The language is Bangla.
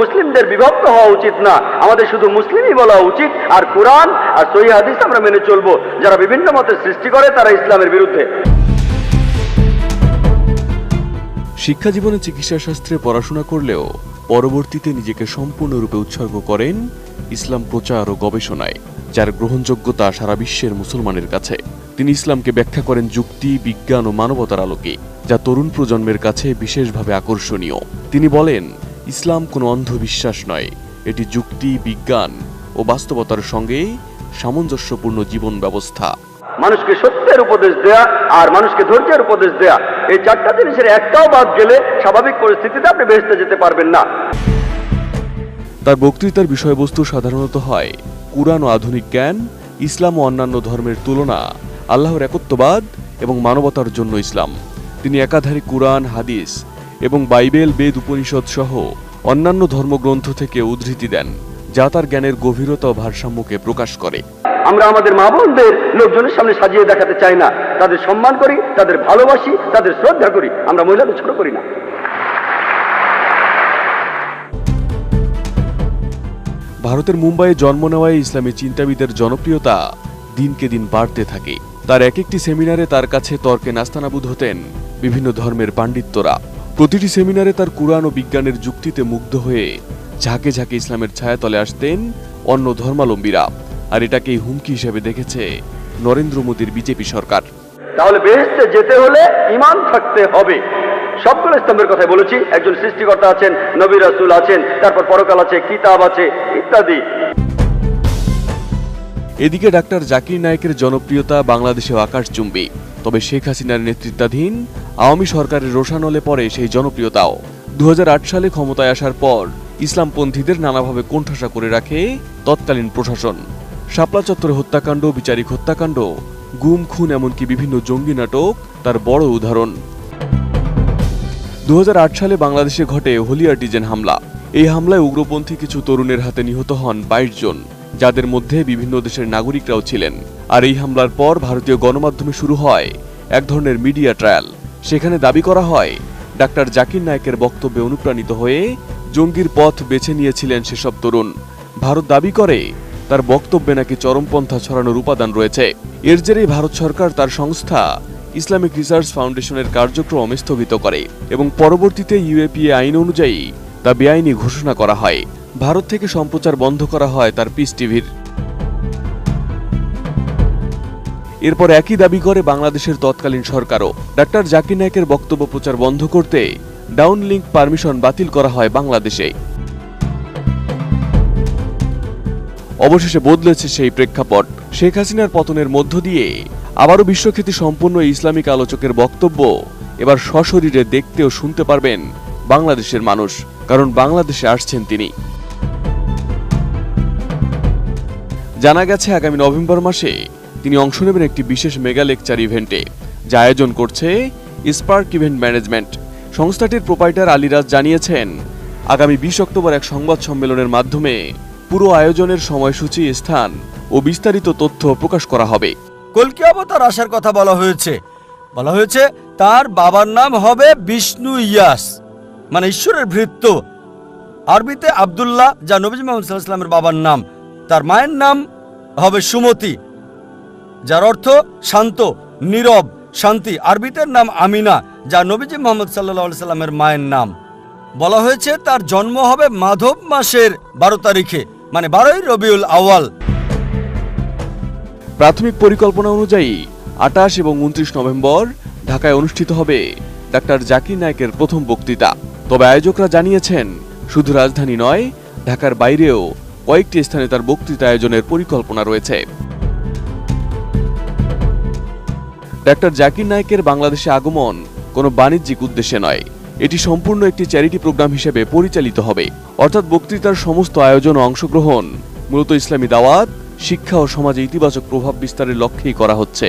মুসলিমদের বিভক্ত হওয়া উচিত না। আমাদের শুধু মুসলিমই বলা উচিত। আর কোরআন আর সহি হাদিস আমরা মেনে চলবো। যারা বিভিন্ন মতের সৃষ্টি করে, তারা ইসলামের বিরুদ্ধে। শিক্ষা জীবনে চিকিৎসা শাস্ত্রে পড়াশোনা করলেও পরবর্তীতে নিজেকে সম্পূর্ণরূপে উৎসর্গ করেন ইসলাম প্রচার ও গবেষণায়, যার গ্রহণযোগ্যতা সারা বিশ্বের মুসলমানের কাছে। তিনি ইসলামকে ব্যাখ্যা করেন যুক্তি, বিজ্ঞান ও মানবতার আলোকে, যা তরুণ প্রজন্মের কাছে বিশেষভাবে আকর্ষণীয়। তিনি বলেন ইসলাম কোনো অন্ধবিশ্বাস নয়। এটি যুক্তি বিজ্ঞান ও বাস্তবতার সঙ্গে সামঞ্জস্যপূর্ণ জীবন ব্যবস্থা। মানুষকে সত্যের উপদেশ দেয়া আর মানুষকে ধৈর্যের উপদেশ দেয়া এই চারটা জিনিসের একটাও বাদ গেলে স্বাভাবিক পরিস্থিতিতে আপনি বেহেস্তে যেতে পারবেন না। তার বক্তৃতার বিষয়বস্তু সাধারণত হয় কুরআন ও আধুনিক জ্ঞান ইসলাম ও অন্যান্য ধর্মের তুলনা আল্লাহর একত্ববাদ এবং মানবতার জন্য ইসলাম। তিনি একাধারে কুরআন হাদিস এবং বাইবেল বেদ উপনিষদ সহ অন্যান্য ধর্মগ্রন্থ থেকে উদ্ধৃতি দেন যা তার জ্ঞানের গভীরতা ভারসাম্যকে প্রকাশ করে। আমরা আমাদের মা বোনদের লোকজনের সামনে সাজিয়ে দেখাতে চাই না। তাদের সম্মান করি তাদের ভালোবাসি তাদের শ্রদ্ধা করি। আমরা মহিলাদের ছোট করি না। ভারতের মুম্বাইয়ে জন্ম নেওয়ায় ইসলামী চিন্তাবিদের জনপ্রিয়তা দিনকে দিন বাড়তে থাকে। তার এক একটি সেমিনারে তার কাছে তর্কে নাস্তানাবুদ হতেন বিভিন্ন ধর্মের পাণ্ডিত্যরা। প্রতিটি সেমিনারে তার কুরআন ও বিজ্ঞানের যুক্তিতে মুগ্ধ হয়ে ঝাঁকে ঝাঁকে ইসলামের ছায়াতলে আসতেন অন্য ধর্মালম্বীরা। আর এটাকেই হুমকি হিসেবে দেখেছে নরেন্দ্র মোদীর বিজেপি সরকার। তাহলে বেহেস্তে যেতে হলে ইমান থাকতে হবে। সবগুলো স্তম্ভের কথাই বলেছি। একজন সৃষ্টিকর্তা আছেন, নবী রাসূল আছেন, তারপর পরকাল আছে, কিতাব আছে, ইত্যাদি। এদিকে ডাক্তার জাকির নায়েকের জনপ্রিয়তা বাংলাদেশেও আকাশচুম্বী। তবে শেখ হাসিনার নেতৃত্বাধীন আওয়ামী সরকারের রোশানলে পড়ে সেই জনপ্রিয়তাও। দু হাজার আট সালে ক্ষমতায় আসার পর ইসলামপন্থীদের নানাভাবে কোণঠাসা করে রাখে তৎকালীন প্রশাসন। শাপলা চত্বরে হত্যাকাণ্ড, বিচারিক হত্যাকাণ্ড, গুম, খুন এমনকি বিভিন্ন জঙ্গি নাটক তার বড় উদাহরণ। দু হাজার আট সালে বাংলাদেশে ঘটে হোলি আর্টিজেন হামলা। এই হামলায় উগ্রপন্থী কিছু তরুণের হাতে নিহত হন বাইশ জন। যাদের মধ্যে বিভিন্ন দেশের নাগরিকরাও ছিলেন। আর এই হামলার পর ভারতীয় গণমাধ্যমে শুরু হয় এক ধরনের মিডিয়া ট্রায়াল। সেখানে দাবি করা হয়, ডাক্তার জাকির নায়েকের বক্তব্যে অনুপ্রাণিত হয়ে জঙ্গির পথ বেছে নিয়েছিলেন সেসব তরুণ। ভারত দাবি করে, তার বক্তব্যে নাকি চরমপন্থা ছড়ানোর উপাদান রয়েছে। এর জেরেই ভারত সরকার তার সংস্থা ইসলামিক রিসার্চ ফাউন্ডেশনের কার্যক্রম স্থগিত করে এবং পরবর্তীতে ইউএপিএ আইন অনুযায়ী তা বেআইনি ঘোষণা করা হয়। ভারত থেকে সম্প্রচার বন্ধ করা হয় তার পিস টিভির। এরপর একই দাবি করে বাংলাদেশের তৎকালীন সরকারও। ডাক্তার জাকির নায়েকের বক্তব্য প্রচার বন্ধ করতে ডাউন লিঙ্ক পারমিশন বাতিল করা হয় বাংলাদেশে। অবশেষে বদলেছে সেই প্রেক্ষাপট। শেখ হাসিনার পতনের মধ্য দিয়ে আবারও বিশ্বখ্যাতি সম্পন্ন ইসলামিক আলোচকের বক্তব্য এবার সশরীরে দেখতে ও শুনতে পারবেন বাংলাদেশের মানুষ। কারণ বাংলাদেশে আসছেন তিনি। জানা গেছে, আগামী নভেম্বর মাসে তিনি অংশ নেবেন একটি বিশেষ মেগা লেকচার ইভেন্টে, যা আয়োজন করছে স্পার্ক ইভেন্ট ম্যানেজমেন্ট। সংস্থাটির প্রোপাইটার আলিরাজ জানিয়েছেন, আগামী বিশ অক্টোবর এক সংবাদ সম্মেলনের মাধ্যমে পুরো আয়োজনের সময়সূচি, স্থান ও বিস্তারিত তথ্য প্রকাশ করা হবে। কলকি অবতার আসার কথা বলা হয়েছে? বলা হয়েছে, তার বাবার নাম হবে বিষ্ণু ইয়াস। মানে ঈশ্বরের ভৃত্য। আরবিতে আব্দুল্লাহ, যা নবীজ মোহাম্মদ সাল্লাহ সাল্লামের বাবার নাম। তার মায়ের নাম হবে সুমতি, যার অর্থ শান্ত, নীরব, শান্তি। আরবিতের নাম আমিনা, যা নবীজি মোহাম্মদ সাল্লাহ সাল্লামের মায়ের নাম। বলা হয়েছে তার জন্ম হবে মাধব মাসের বারো তারিখে মানে বারোই রবিউল আওয়াল প্রাথমিক পরিকল্পনা অনুযায়ী আটাশ এবং উনত্রিশ নভেম্বর ঢাকায় অনুষ্ঠিত হবে ডাক্তার জাকির নায়েকের প্রথম বক্তৃতা। তবে আয়োজকরা জানিয়েছেন, শুধু রাজধানী নয়, ঢাকার বাইরেও কয়েকটি স্থানে তার বক্তৃতা আয়োজনের পরিকল্পনা রয়েছে। ডাক্তার জাকির নায়েকের বাংলাদেশে আগমন কোনো বাণিজ্যিক উদ্দেশ্যে নয়। এটি সম্পূর্ণ একটি চ্যারিটি প্রোগ্রাম হিসেবে পরিচালিত হবে। অর্থাৎ বক্তৃতার সমস্ত আয়োজন অংশগ্রহণ মূলত ইসলামী দাওয়াত, শিক্ষা ও সমাজে ইতিবাচক প্রভাব বিস্তারের লক্ষ্যেই করা হচ্ছে।